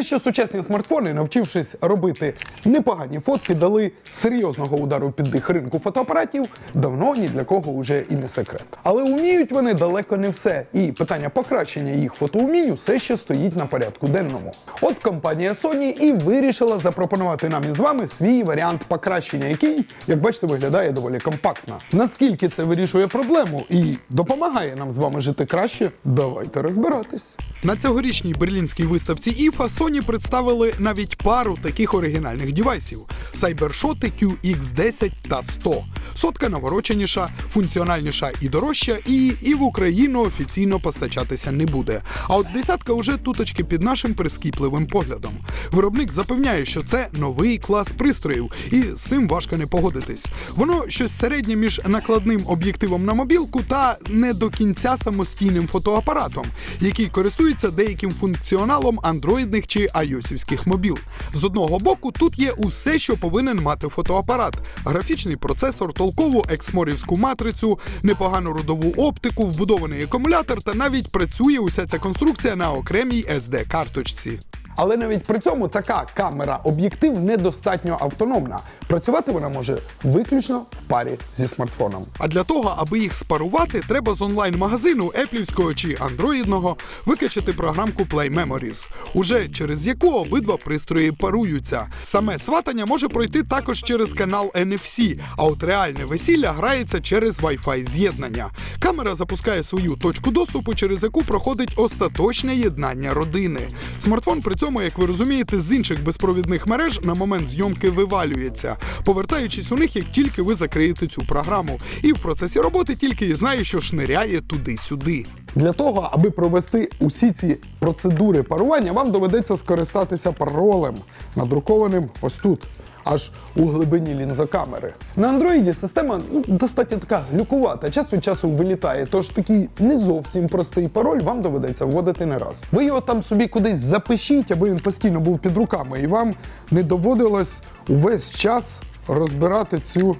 Що сучасні смартфони, навчившись робити непогані фотки, дали серйозного удару під дих ринку фотоапаратів, давно ні для кого вже і не секрет. Але вміють вони далеко не все, і питання покращення їх фотоумінь все ще стоїть на порядку денному. От компанія Sony і вирішила запропонувати нам із вами свій варіант покращення, який, як бачите, виглядає доволі компактно. Наскільки це вирішує проблему і допомагає нам з вами жити краще, давайте розбиратись. На цьогорічній берлінській виставці IFA Sony представили навіть пару таких оригінальних дівайсів: Cybershot QX10 та 100. Сотка навороченіша, функціональніша і дорожча, і, і в Україну офіційно постачатися не буде. А от десятка уже туточки під нашим прискіпливим поглядом. Виробник запевняє, що це новий клас пристроїв, і з цим важко не погодитись. Воно щось середнє між накладним об'єктивом на мобілку та не до кінця самостійним фотоапаратом, який користується деяким функціоналом андроїдних чи айосівських мобіл. З одного боку, тут є усе, що повинен мати фотоапарат: графічний процесор, толкову ексморівську матрицю, непогану родову оптику, вбудований акумулятор, та навіть працює уся ця конструкція на окремій sd карточці. Але навіть при цьому така камера-об'єктив недостатньо автономна. Працювати вона може виключно в парі зі смартфоном. А для того, аби їх спарувати, треба з онлайн-магазину еплівського чи андроїдного викачати програмку Play Memories, уже через яку обидва пристрої паруються. Саме сватання може пройти також через канал NFC, а от реальне весілля грається через Wi-Fi з'єднання. Камера запускає свою точку доступу, через яку проходить остаточне єднання родини. Смартфон при цьому, як ви розумієте, з інших безпровідних мереж на момент зйомки вивалюється, повертаючись у них, як тільки ви закриєте цю програму. І в процесі роботи тільки і знає, що шниряє туди-сюди. Для того, аби провести усі ці процедури парування, вам доведеться скористатися паролем, надрукованим ось тут. Аж у глибині лінзокамери. На андроїді система ну, достатньо така глюкувата, час від часу вилітає, тож такий не зовсім простий пароль вам доведеться вводити не раз. Ви його там собі кудись запишіть, аби він постійно був під руками, і вам не доводилось увесь час розбирати цю.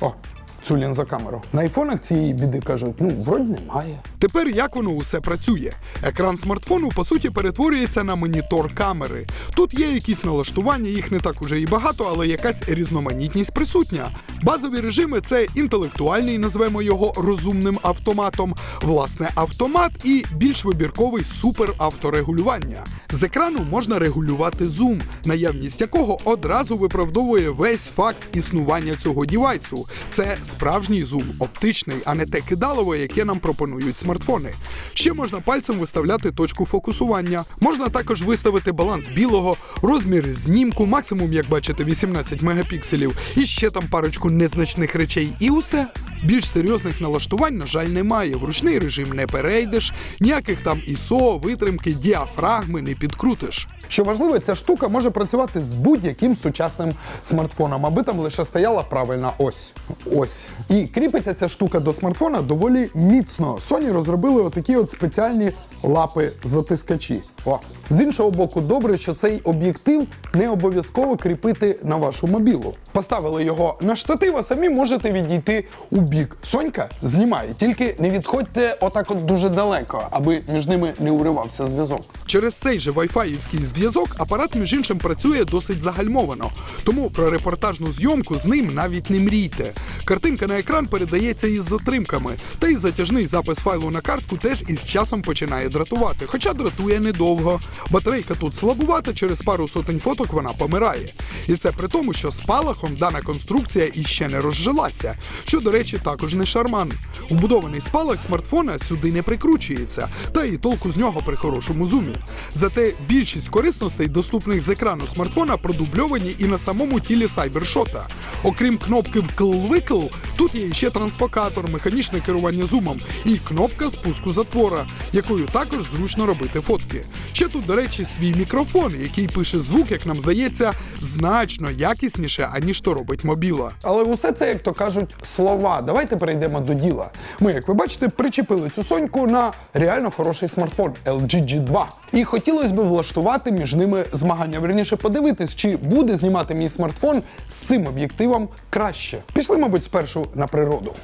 О, цю лінзокамеру. На айфонах цієї біди кажуть, ну, вроді немає. Тепер як воно усе працює? Екран смартфону по суті перетворюється на монітор камери. Тут є якісь налаштування, їх не так уже і багато, але якась різноманітність присутня. Базові режими це інтелектуальний, назвемо його розумним автоматом, власне, автомат і більш вибірковий суперавторегулювання. З екрану можна регулювати зум, наявність якого одразу виправдовує весь факт існування цього дівайсу. Це справжній зум, оптичний, а не те кидалово, яке нам пропонують смартфони. Ще можна пальцем виставляти точку фокусування. Можна також виставити баланс білого, розмір знімку, максимум, як бачите, 18 мегапікселів, і ще там парочку незначних речей. І усе. Більш серйозних налаштувань, на жаль, немає. В ручний режим не перейдеш, ніяких там ISO, витримки, діафрагми не підкрутиш. Що важливо, ця штука може працювати з будь-яким сучасним смартфоном, аби там лише стояла правильна ось. Ось. І кріпиться ця штука до смартфона доволі міцно. Sony розробили отакі от спеціальні лапи-затискачі. О. З іншого боку, добре, що цей об'єктив не обов'язково кріпити на вашу мобілу. Поставили його на штатив, а самі можете відійти у бік. Сонька знімає, тільки не відходьте отак от дуже далеко, аби між ними не уривався зв'язок. Через цей же вайфаївський зв'язок апарат, між іншим, працює досить загальмовано. Тому про репортажну зйомку з ним навіть не мрійте. Картинка на екран передається із затримками, та й затяжний запис файлу на картку теж із часом починає дратувати, хоча дратує недовго. Батарейка тут слабувата, через пару сотень фоток вона помирає. І це при тому, що спалахом дана конструкція іще не розжилася, що, до речі, також не шарман. Вбудований спалах смартфона сюди не прикручується, та і толку з нього при хорошому зумі. Зате більшість корисностей, доступних з екрану смартфона, продубльовані і на самому тілі сайбершота. Окрім кнопки вкл-викл, тут є ще трансфокатор, механічне керування зумом і кнопка спуску затвора, якою також зручно робити фотки. Ще тут, до речі, свій мікрофон, який пише звук, як нам здається, значно якісніше, аніж то робить мобіла. Але усе це, як то кажуть, слова. Давайте перейдемо до діла. Ми, як ви бачите, причепили цю соньку на реально хороший смартфон LG G2. І хотілося б влаштувати між ними змагання. Верніше подивитись, чи буде знімати мій смартфон з цим об'єктивом краще. Пішли, мабуть, спершу на природу.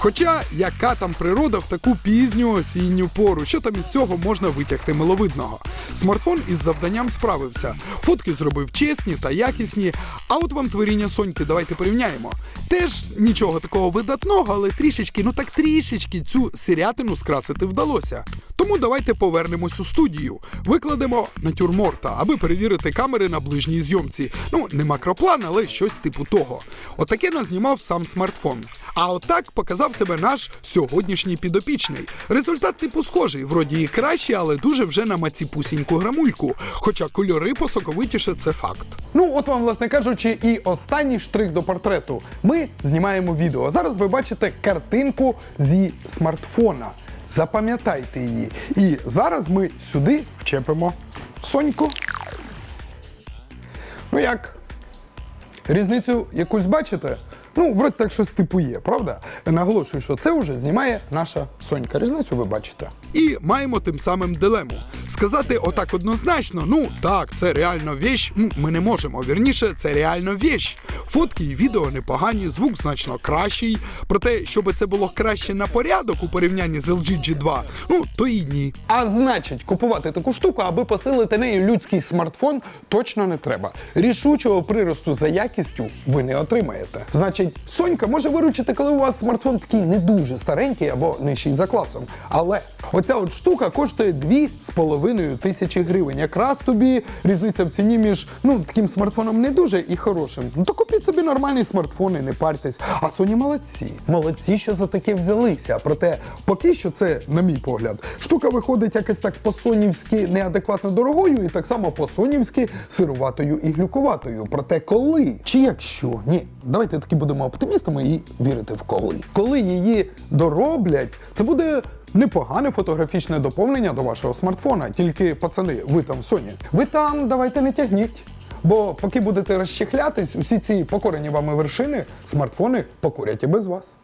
Хоча яка там природа в таку пізню осінню пору, що там із цього можна витягти миловидного? Смартфон із завданням справився. Фотки зробив чесні та якісні. А от вам творіння Соньки, давайте порівняємо. Теж нічого такого видатного, але трішечки, ну так трішечки цю сирятину скрасити вдалося. Тому давайте повернемось у студію. Викладемо натюрморта, аби перевірити камери на ближній зйомці. Ну, не макроплан, але щось типу того. Отаке назнімав сам смартфон. А отак показав себе наш сьогоднішній підопічний. Результат типу схожий, вроді і кращий, але дуже вже на маціпусіньку грамульку. Хоча кольори посоковитіше це факт. Ну, от вам, власне кажучи, і останній штрих до портрету. Ми знімаємо відео. Зараз ви бачите картинку зі смартфона. Запам'ятайте її. І зараз ми сюди вчепимо Соньку. Ну як? Різницю якусь бачите? Ну, вроді так щось типу є, правда? Наголошую, що це вже знімає наша Сонька. Різницю ви бачите. І маємо тим самим дилему. Сказати отак однозначно, ну так, це реально вещь, ну, ми не можемо. Вірніше, це реально вещь. Фотки і відео непогані, звук значно кращий. Проте, щоб це було краще на порядок у порівнянні з LG G2, ну то і ні. А значить, купувати таку штуку, аби посилити нею людський смартфон, точно не треба. Рішучого приросту за якістю ви не отримаєте. Значить, Сонька може виручити, коли у вас смартфон такий не дуже старенький або нижчий за класом. Але оця от штука коштує 2,5 тисячі гривень. Якраз тобі різниця в ціні між ну таким смартфоном не дуже і хорошим. Ну то купіть собі нормальний смартфон і не парьтесь. А Соні молодці. Молодці, що за таке взялися. Проте, поки що це, на мій погляд, штука виходить якось так по-сонівськи неадекватно дорогою, і так само по-сонівськи сируватою і глюкуватою. Проте коли чи якщо ні, давайте таки будемо оптимістами і вірити в коли. Коли її дороблять, це буде. Непогане фотографічне доповнення до вашого смартфона. Тільки, пацани, ви там в Sony. Ви там давайте не тягніть. Бо поки будете розчехлятись, усі ці покорені вами вершини, смартфони покорять і без вас.